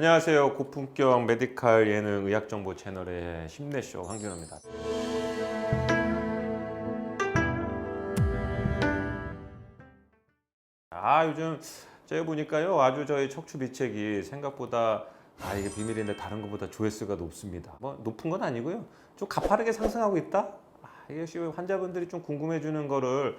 안녕하세요. 고품격 메디칼 예능 의학 정보 채널의 힘내쇼 황준호입니다. 아 요즘 제가 보니까요 아주 저희 척추 비책이 생각보다 아 이게 비밀인데 다른 것보다 조회수가 높습니다. 뭐 높은 건 아니고요. 좀 가파르게 상승하고 있다. 아, 이게 환자분들이 좀 궁금해주는 거를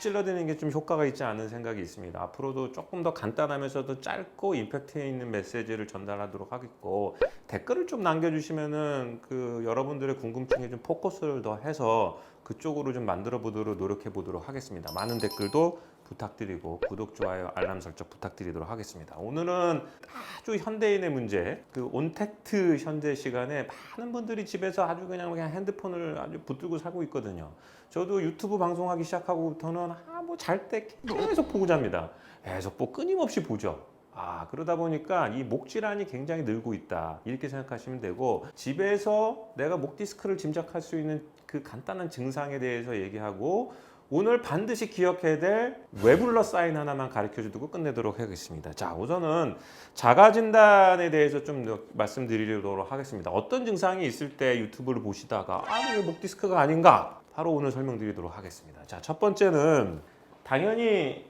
찔러드리는 게 좀 효과가 있지 않은 생각이 있습니다. 앞으로도 조금 더 간단하면서도 짧고 임팩트 있는 메시지를 전달하도록 하겠고 댓글을 좀 남겨주시면은 그 여러분들의 궁금증에 좀 포커스를 더 해서 그쪽으로 좀 만들어 보도록 노력해 보도록 하겠습니다. 많은 댓글도 부탁드리고 구독, 좋아요, 알람 설정 부탁드리도록 하겠습니다. 오늘은 아주 현대인의 문제, 그 온택트 현재 시간에 많은 분들이 집에서 아주 그냥 그냥 핸드폰을 아주 붙들고 살고 있거든요. 저도 유튜브 방송하기 시작하고부터는 아 뭐 잘 때 계속 보고 잡니다. 계속 뭐 끊임없이 보죠. 아 그러다 보니까 이 목 질환이 굉장히 늘고 있다 이렇게 생각하시면 되고 집에서 내가 목 디스크를 짐작할 수 있는 그 간단한 증상에 대해서 얘기하고 오늘 반드시 기억해야 될 웨블러 사인 하나만 가르쳐 주고 끝내도록 하겠습니다. 자, 우선은 자가 진단에 대해서 좀더 말씀드리도록 하겠습니다. 어떤 증상이 있을 때 유튜브를 보시다가 아, 이거 목 디스크가 아닌가? 바로 오늘 설명드리도록 하겠습니다. 자, 첫 번째는 당연히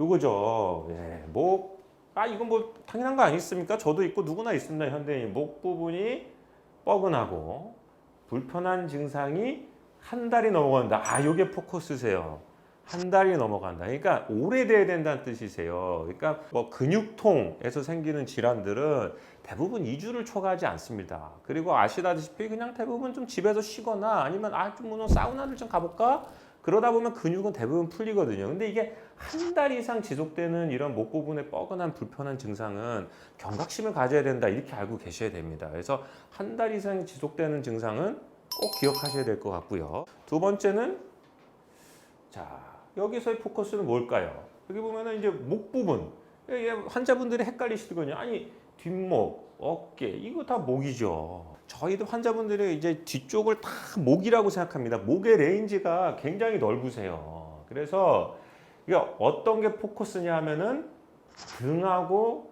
요거죠. 예, 목. 아, 이건 뭐 당연한 거 아니겠습니까? 저도 있고 누구나 있습니다. 현대인 목 부분이 뻐근하고 불편한 증상이 한 달이 넘어간다. 아, 요게 포커스세요. 한 달이 넘어간다. 그러니까 오래돼야 된다는 뜻이세요. 그러니까 뭐 근육통에서 생기는 질환들은 대부분 2주를 초과하지 않습니다. 그리고 아시다시피 그냥 대부분 좀 집에서 쉬거나 아니면 아좀뭐 사우나를 좀 가볼까? 그러다 보면 근육은 대부분 풀리거든요. 근데 이게 한 달 이상 지속되는 이런 목 부분의 뻐근한 불편한 증상은 경각심을 가져야 된다. 이렇게 알고 계셔야 됩니다. 그래서 한 달 이상 지속되는 증상은 꼭 기억하셔야 될 것 같고요. 두 번째는 자 여기서의 포커스는 뭘까요? 여기 보면은 이제 목 부분 이게 환자분들이 헷갈리시거든요. 아니 뒷목, 어깨 이거 다 목이죠. 저희도 환자분들이 이제 뒤쪽을 다 목이라고 생각합니다. 목의 레인지가 굉장히 넓으세요. 그래서 이게 어떤 게 포커스냐 하면은 등하고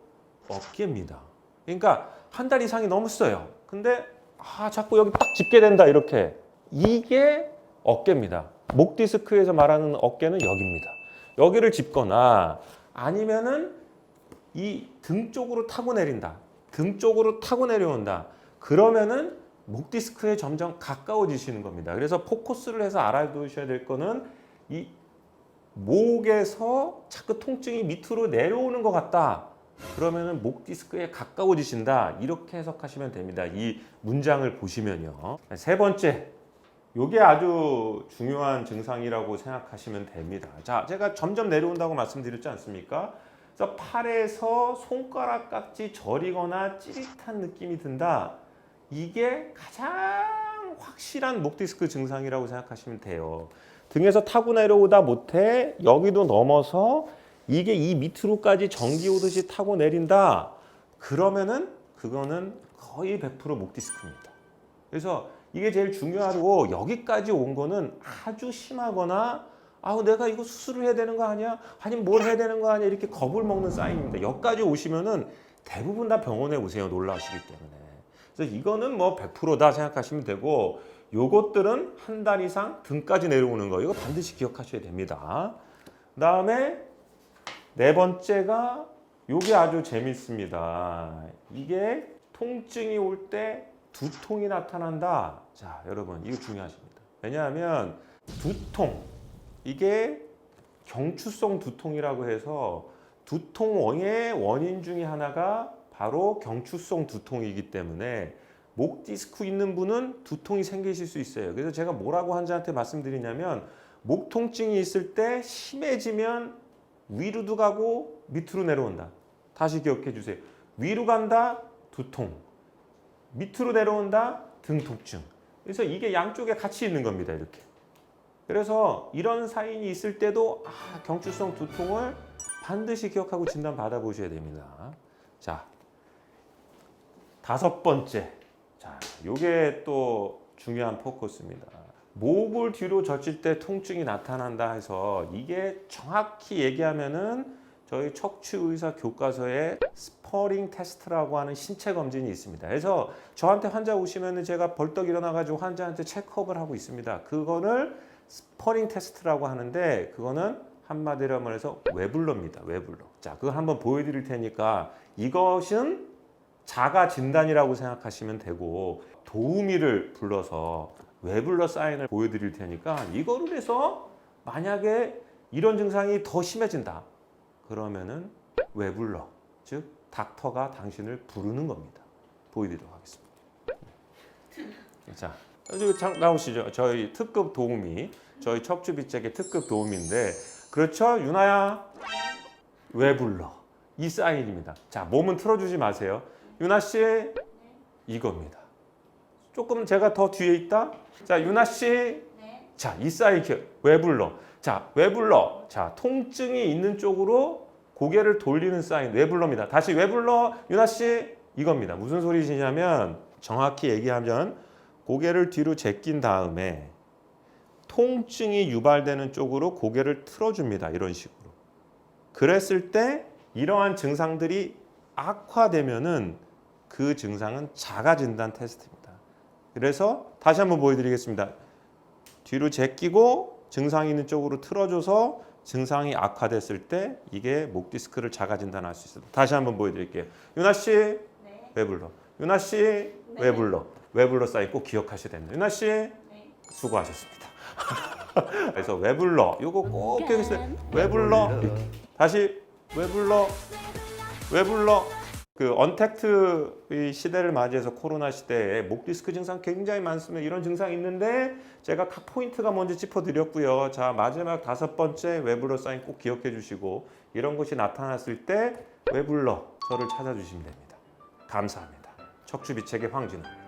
어깨입니다. 그러니까 한 달 이상이 넘었어요. 근데 아 자꾸 여기 딱 짚게 된다 이렇게 이게 어깨입니다. 목 디스크에서 말하는 어깨는 여기입니다. 여기를 짚거나 아니면은 이 등 쪽으로 타고 내린다. 등 쪽으로 타고 내려온다. 그러면은 목 디스크에 점점 가까워지시는 겁니다. 그래서 포커스를 해서 알아두셔야 될 거는 이 목에서 자꾸 통증이 밑으로 내려오는 것 같다. 그러면은 목 디스크에 가까워지신다. 이렇게 해석하시면 됩니다. 이 문장을 보시면요. 세 번째, 요게 아주 중요한 증상이라고 생각하시면 됩니다. 자, 제가 점점 내려온다고 말씀드렸지 않습니까? 그래서 팔에서 손가락 깍지 저리거나 찌릿한 느낌이 든다. 이게 가장 확실한 목 디스크 증상이라고 생각하시면 돼요. 등에서 타고 내려오다 못해 여기도 넘어서 이게 이 밑으로까지 전기 오듯이 타고 내린다. 그러면은 그거는 거의 100%목 디스크입니다. 그래서 이게 제일 중요하고 여기까지 온 거는 아주 심하거나 아우 내가 이거 수술을 해야 되는 거 아니야? 아니면 뭘 해야 되는 거 아니야? 이렇게 겁을 먹는 사인입니다. 여기까지 오시면은 대부분 다 병원에 오세요. 놀라시기 때문에. 그래서 이거는 뭐 100%다 생각하시면 되고 요것들은 한 달 이상 등까지 내려오는 거 이거 반드시 기억하셔야 됩니다. 그다음에 네 번째가 요게 아주 재밌습니다. 이게 통증이 올 때 두통이 나타난다. 자, 여러분 이거 중요하십니다. 왜냐하면 두통 이게 경추성 두통이라고 해서 두통의 원인 중에 하나가 바로 경추성 두통이기 때문에 목 디스크 있는 분은 두통이 생기실 수 있어요. 그래서 제가 뭐라고 환자한테 말씀드리냐면 목 통증이 있을 때 심해지면 위로도 가고 밑으로 내려온다. 다시 기억해 주세요. 위로 간다 두통, 밑으로 내려온다 등 통증. 그래서 이게 양쪽에 같이 있는 겁니다. 이렇게. 그래서 이런 사인이 있을 때도 아, 경추성 두통을 반드시 기억하고 진단 받아보셔야 됩니다. 자, 다섯 번째. 자, 요게 또 중요한 포커스입니다. 목을 뒤로 젖힐 때 통증이 나타난다 해서 이게 정확히 얘기하면은 저희 척추의사 교과서에 스퍼링 테스트라고 하는 신체 검진이 있습니다. 그래서 저한테 환자 오시면은 제가 벌떡 일어나가지고 환자한테 체크업을 하고 있습니다. 그거를 스퍼링 테스트라고 하는데 그거는 한마디로 말해서 외블러입니다. 외블러. 자, 그거 한번 보여드릴 테니까 이것은 자가 진단이라고 생각하시면 되고 도우미를 불러서 외블러 사인을 보여드릴 테니까 이거를 해서 만약에 이런 증상이 더 심해진다. 그러면은 외블러 즉 닥터가 당신을 부르는 겁니다. 보여드리도록 하겠습니다. 자, 여기 장 나오시죠? 저희 특급 도우미, 저희 척추 비책의 특급 도우미인데 그렇죠, 유나야? 외블러 이 사인입니다. 자, 몸은 틀어주지 마세요. 유나 씨 이겁니다. 조금 제가 더 뒤에 있다. 자, 유나 씨. 자, 이 사인 기 외블러. 자, 외블러. 자, 통증이 있는 쪽으로 고개를 돌리는 사인 외블러입니다. 다시 외블러. 유나 씨 이겁니다. 무슨 소리시냐면 정확히 얘기하면 고개를 뒤로 제낀 다음에 통증이 유발되는 쪽으로 고개를 틀어줍니다. 이런 식으로. 그랬을 때 이러한 증상들이 악화되면은 그 증상은 자가 진단 테스트입니다. 그래서 다시 한번 보여드리겠습니다. 뒤로 제끼고 증상이 있는 쪽으로 틀어줘서 증상이 악화됐을 때 이게 목 디스크를 자가 진단할 수 있습니다. 다시 한번 보여드릴게요. 유나 씨, 네. 왜 불러? 유나 씨, 왜 불러? 왜 불러 사인 꼭 기억하셔야 됩니다. 유나 씨, 네. 수고하셨습니다. 그래서 왜 불러? 이거 꼭 기억해주세요. 왜 불러? 다시 왜 불러? 왜 불러? 그 언택트 이 시대를 맞이해서 코로나 시대에 목 디스크 증상 굉장히 많습니다. 이런 증상이 있는데 제가 각 포인트가 먼저 짚어드렸고요. 자 마지막 다섯 번째 왜 불러 사인 꼭 기억해 주시고 이런 것이 나타났을 때왜 불러 저를 찾아주시면 됩니다. 감사합니다. 척추비책의 황진호입니다.